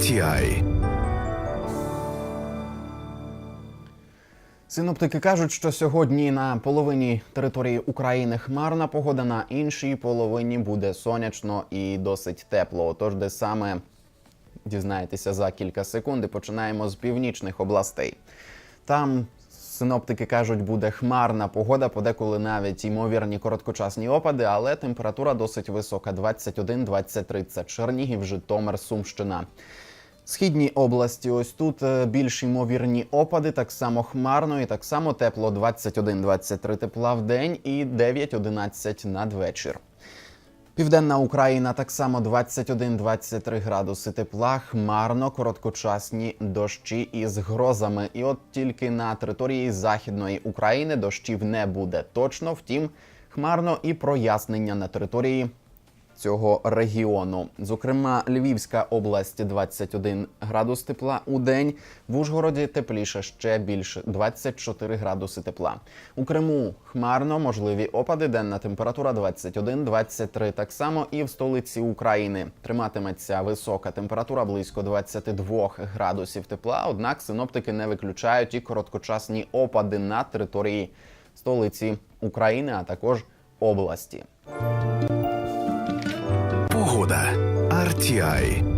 RTI. Синоптики кажуть, що сьогодні на половині території України хмарна погода, на іншій половині буде сонячно і досить тепло. Отож, де саме дізнаєтеся за кілька секунд. Починаємо з північних областей. Там синоптики кажуть, буде хмарна погода, подеколи навіть ймовірні короткочасні опади, але температура досить висока 21-23. Це Чернігів, Житомир, Сумщина. Східні області, ось тут е, більш ймовірні опади, так само хмарно і так само тепло. 21-23 тепла в день і 9-11 надвечір. Південна Україна. Так само 21-23 градуси тепла, хмарно, короткочасні дощі із грозами. І от тільки на території Західної України дощів не буде точно, втім, хмарно і прояснення на території цього регіону. Зокрема, Львівська область 21 градус тепла у день. В Ужгороді тепліше ще більше 24 градуси тепла. У Криму хмарно, можливі опади. Денна температура 21-23. Так само і в столиці України триматиметься висока температура близько 22 градусів тепла. Однак синоптики не виключають і короткочасні опади на території столиці України, а також області. Погода. RTI.